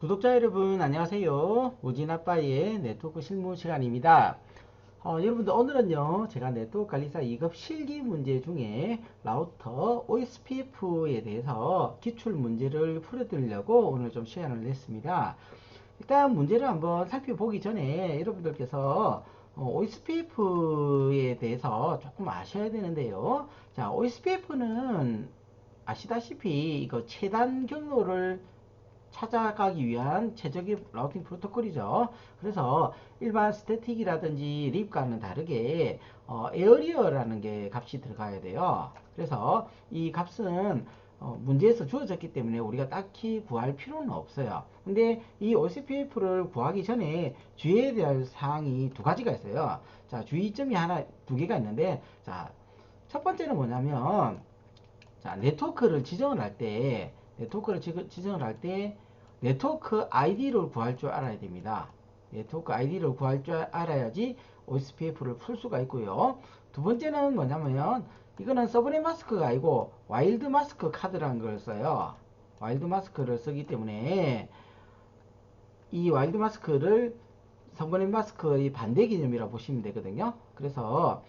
구독자 여러분 안녕하세요. 우진아빠의 네트워크 실무 시간입니다. 어, 여러분들 오늘은요 제가 네트워크 관리사 2급 실기 문제 중에 라우터 OSPF에 대해서 기출 문제를 풀어드리려고 오늘 좀 시간을 냈습니다. 일단 문제를 한번 살펴보기 전에 여러분들께서 어, OSPF에 대해서 조금 아셔야 되는데요. 자 OSPF는 아시다시피 이거 최단 경로를 찾아가기 위한 최적의 라우팅 프로토콜이죠. 그래서 일반 스태틱이라든지 립과는 다르게 어, 에어리어라는 게 값이 들어가야 돼요. 그래서 이 값은 어, 문제에서 주어졌기 때문에 우리가 딱히 구할 필요는 없어요. 근데 이 OCPF를 구하기 전에 주의해야 될 사항이 두 가지가 있어요. 자, 주의점이 하나, 두 개가 있는데, 자, 첫 번째는 뭐냐면, 자, 네트워크를 지정을 할 때, 네트워크를 지정을 할 때 네트워크 아이디를 구할 줄 알아야 됩니다. 네트워크 아이디를 구할 줄 알아야지 OSPF를 풀 수가 있고요. 두 번째는 뭐냐면 이거는 서브넷 마스크가 아니고 와일드 마스크 카드라는 걸 써요. 와일드 마스크를 쓰기 때문에 이 와일드 마스크를 서브넷 마스크의 반대 개념이라 고 보시면 되거든요. 그래서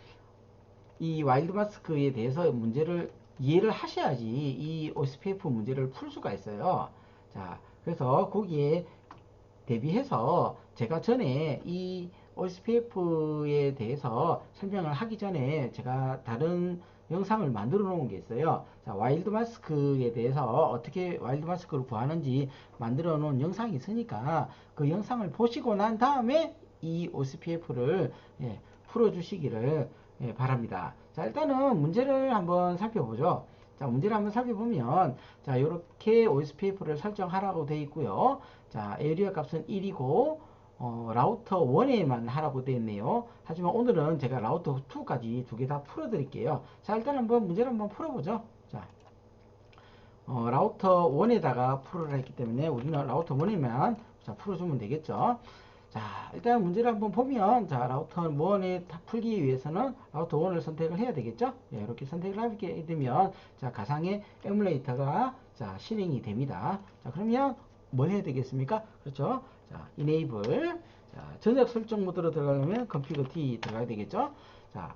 이 와일드 마스크에 대해서 문제를 이해를 하셔야지 이 OSPF 문제를 풀 수가 있어요. 자, 그래서 거기에 대비해서 제가 전에 이 OSPF에 대해서 설명을 하기 전에 제가 다른 영상을 만들어 놓은 게 있어요. 자, 와일드 마스크에 대해서 어떻게 와일드 마스크를 구하는지 만들어 놓은 영상이 있으니까 그 영상을 보시고 난 다음에 이 OSPF를 예, 풀어 주시기를 예, 바랍니다. 자, 일단은 문제를 한번 살펴보죠. 자, 문제를 한번 살펴보면, 자, 이렇게 OSPF를 설정하라고 되어 있고요. 자, 에리어 값은 1이고, 어, 라우터 1에만 하라고 되어 있네요. 하지만 오늘은 제가 라우터 2까지 두 개 다 풀어 드릴게요. 자, 일단 한번 문제를 한번 풀어보죠. 자, 어, 라우터 1에다가 풀어라 했기 때문에 우리는 라우터 1에만 자, 풀어주면 되겠죠. 자, 일단 문제를 한번 보면, 자, 라우터 1에 풀기 위해서는 라우터 1을 선택을 해야 되겠죠? 예, 이렇게 선택을 하게 되면, 자, 가상의 에뮬레이터가, 자, 실행이 됩니다. 자, 그러면 뭘 해야 되겠습니까? 그렇죠? 자, enable. 자, 전역 설정 모드로 들어가려면 config T 들어가야 되겠죠? 자,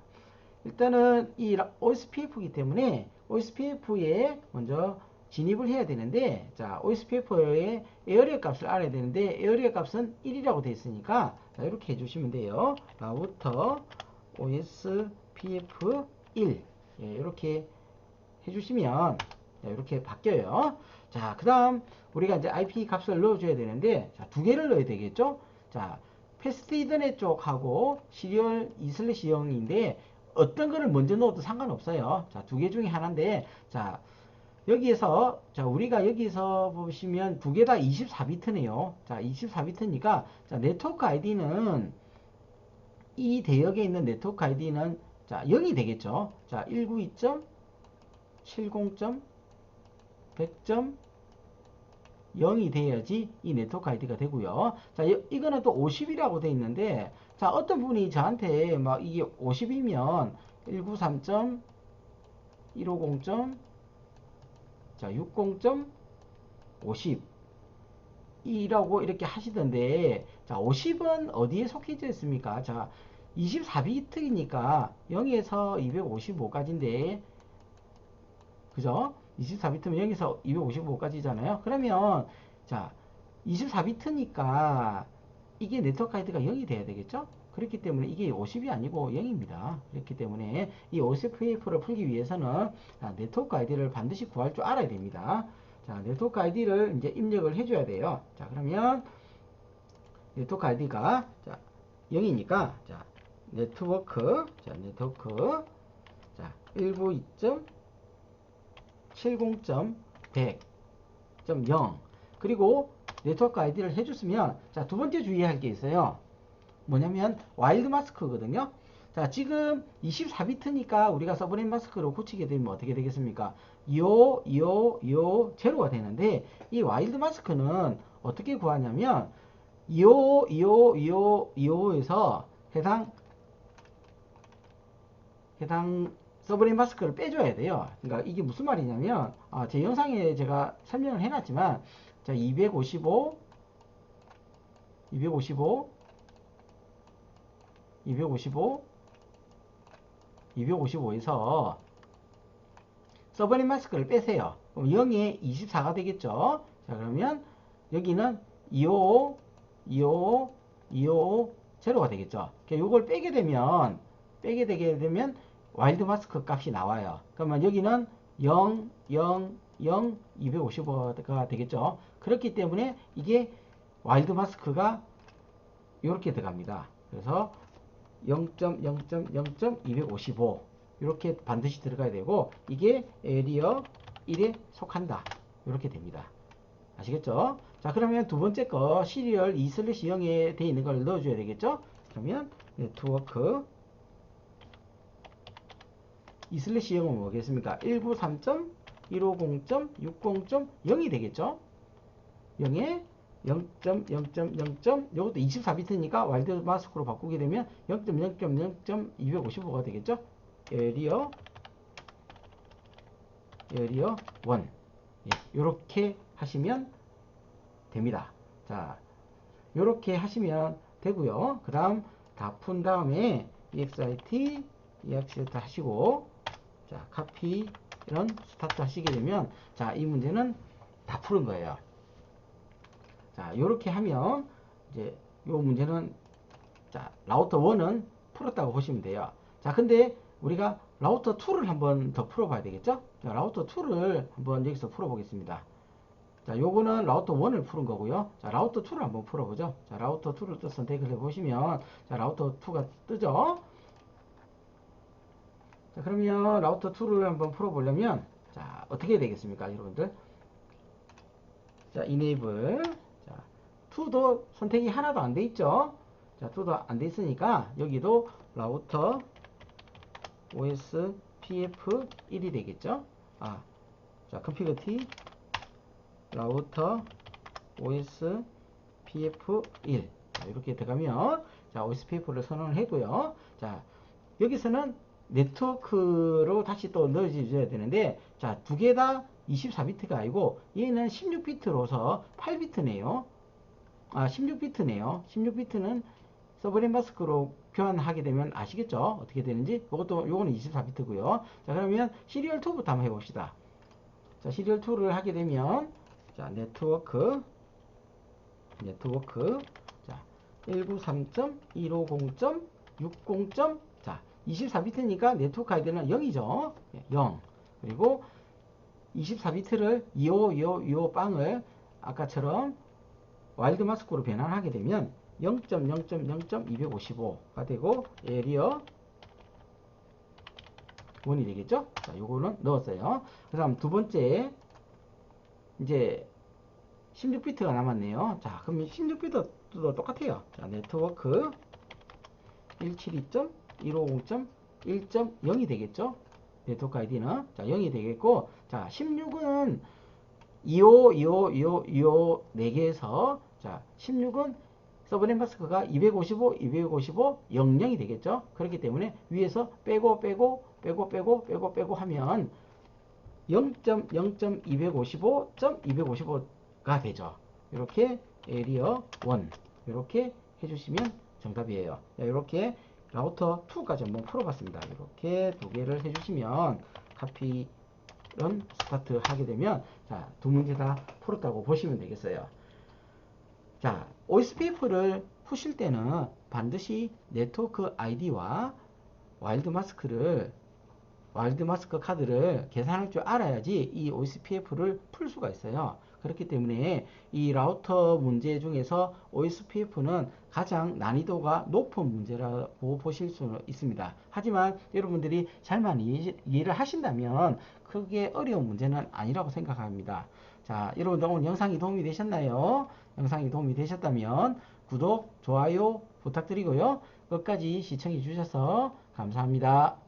일단은 이 OSPF이기 때문에 OSPF에 먼저 진입을 해야 되는데 자 OSPF의 에어리어 값을 알아야 되는데 에어리어 값은 1이라고 되어 있으니까 자, 이렇게 해주시면 돼요. 라우터 OSPF 1 예, 이렇게 해주시면 자, 이렇게 바뀌어요. 자그 다음 우리가 이제 IP 값을 넣어줘야 되는데 자, 두 개를 넣어야 되겠죠? 자 패스트 이더넷 쪽하고 시리얼 2/0인데 어떤 거를 먼저 넣어도 상관없어요. 자 두 개 중에 하나인데 자 여기에서 자 우리가 여기서 보시면 두 개 다 24비트네요. 자 24비트니까 자 네트워크 아이디는 이 대역에 있는 네트워크 아이디는 자 0이 되겠죠. 자 192.70.100.0이 돼야지 이 네트워크 아이디가 되고요. 자 이거는 또 50이라고 돼 있는데 자 어떤 분이 저한테 막 이게 50이면 193.150. 자, 60.50 이라고 이렇게 하시던데 자 50은 어디에 속해져 있습니까? 자 24비트이니까 0에서 255까지인데 그죠? 24비트면 0에서 255까지잖아요. 그러면 자 24비트니까 이게 네트워크 아이디가 0이 돼야 되겠죠 그렇기 때문에 이게 50이 아니고 0입니다. 그렇기 때문에 이 OSPF를 풀기 위해서는 네트워크 아이디를 반드시 구할 줄 알아야 됩니다. 자, 네트워크 아이디를 이제 입력을 해줘야 돼요. 자, 그러면 네트워크 아이디가 자, 0이니까 자, 네트워크 자, 네트워크 자, 192.70.100.0 그리고 네트워크 아이디를 해줬으면 자, 두 번째 주의할 게 있어요. 뭐냐면 와일드 마스크거든요. 자, 지금 24비트니까 우리가 서브넷 마스크로 고치게 되면 어떻게 되겠습니까? 요, 요, 요, 제로가 되는데 이 와일드 마스크는 어떻게 구하냐면 요, 요, 요, 요에서 해당 해당 서브넷 마스크를 빼줘야 돼요. 그러니까 이게 무슨 말이냐면 아, 제 영상에 제가 설명을 해놨지만 자, 255 255 255 255에서 서버넷 마스크를 빼세요. 그럼 0에 24가 되겠죠. 자 그러면 여기는 255 255 255 제로가 되겠죠. 이걸 빼게 되면 빼게 되게 되면 와일드 마스크 값이 나와요. 그러면 여기는 0, 0, 0, 255가 되겠죠. 그렇기 때문에 이게 와일드 마스크가 이렇게 들어갑니다. 그래서 0.0.0.255 이렇게 반드시 들어가야 되고 이게 에리어 1에 속한다. 이렇게 됩니다. 아시겠죠? 자 그러면 두 번째 거 시리얼 2/0에 되어 있는 걸 넣어 줘야 되겠죠? 그러면 네트워크 2/0은 뭐겠습니까? 193.150.60.0이 되겠죠? 0에 0.0.0. 이것도 24비트니까 와일드 마스크로 바꾸게 되면 0.0.0.255가 되겠죠? 에리어 에리어 1 예, 이렇게 하시면 됩니다. 자, 이렇게 하시면 되고요. 그 다음 다 푼 다음에 exit exit 하시고 자, 카피 이런 스타트 하시게 되면 자, 이 문제는 다 푸는 거예요. 자, 이렇게 하면 이제 요 문제는 자, 라우터 1은 풀었다고 보시면 돼요. 자, 근데 우리가 라우터 2를 한번 더 풀어봐야 되겠죠? 자, 라우터 2를 한번 여기서 풀어보겠습니다. 자, 요거는 라우터 1을 푸는 거고요. 자, 라우터 2를 한번 풀어보죠. 자, 라우터 2를 또 선택을 해보시면, 자, 라우터 2가 뜨죠? 자, 그러면 라우터 2를 한번 풀어보려면, 자, 어떻게 되겠습니까, 여러분들? 자, enable. 자, 2도 선택이 하나도 안 돼 있죠? 자, 2도 안 돼 있으니까, 여기도 라우터 OS PF 1이 되겠죠? 아, 자, T 라우터 OS PF1 자, 이렇게 들어가면 자, OS PF를 선언을 해도요. 자, 여기서는 네트워크로 다시 또 넣어줘야 되는데 자, 두 개 다 24비트가 아니고 얘는 16비트로서 8비트네요. 아, 16비트네요. 16비트는 서브넷 마스크로 교환하게 되면 아시겠죠? 어떻게 되는지. 이것도 요거는 24비트고요. 자, 그러면 시리얼 2부터 한번 해 봅시다. 자, 시리얼 2를 하게 되면 자, 네트워크 네트워크 자, 193.150.60. 자, 24비트니까 네트워크 아이디는 0이죠. 0. 그리고 24비트를 252525 빵을 아까처럼 와일드 마스크로 변환하게 되면 0.0.0.255가 되고 에리어 1이 되겠죠? 자, 요거는 넣었어요. 그 다음 두 번째 이제 16비트가 남았네요. 자, 그럼 16비트도 똑같아요. 자, 네트워크 172.150.1.0이 되겠죠? 네트워크 아이디는 자, 0이 되겠고 자, 16은 25, 25, 25, 25 4개에서 자, 16은 서브넷 마스크가 255, 255, 00이 되겠죠? 그렇기 때문에 위에서 빼고 빼고 빼고 빼고 빼고 빼고 하면 0.0.255.255가 되죠. 이렇게 에리어 1 이렇게 해주시면 정답이에요. 이렇게 라우터 2까지 한번 풀어봤습니다. 이렇게 두 개를 해주시면 카피 런 스타트 하게 되면 자, 두 문제 다 풀었다고 보시면 되겠어요. 자, OSPF를 푸실 때는 반드시 네트워크 아이디와 와일드 마스크를 와일드 마스크 카드를 계산할 줄 알아야지 이 OSPF를 풀 수가 있어요. 그렇기 때문에 이 라우터 문제 중에서 OSPF는 가장 난이도가 높은 문제라고 보실 수 있습니다. 하지만 여러분들이 잘만 이해를 하신다면 크게 어려운 문제는 아니라고 생각합니다. 자, 여러분들 오늘 영상이 도움이 되셨나요? 영상이 도움이 되셨다면 구독, 좋아요 부탁드리고요. 끝까지 시청해 주셔서 감사합니다.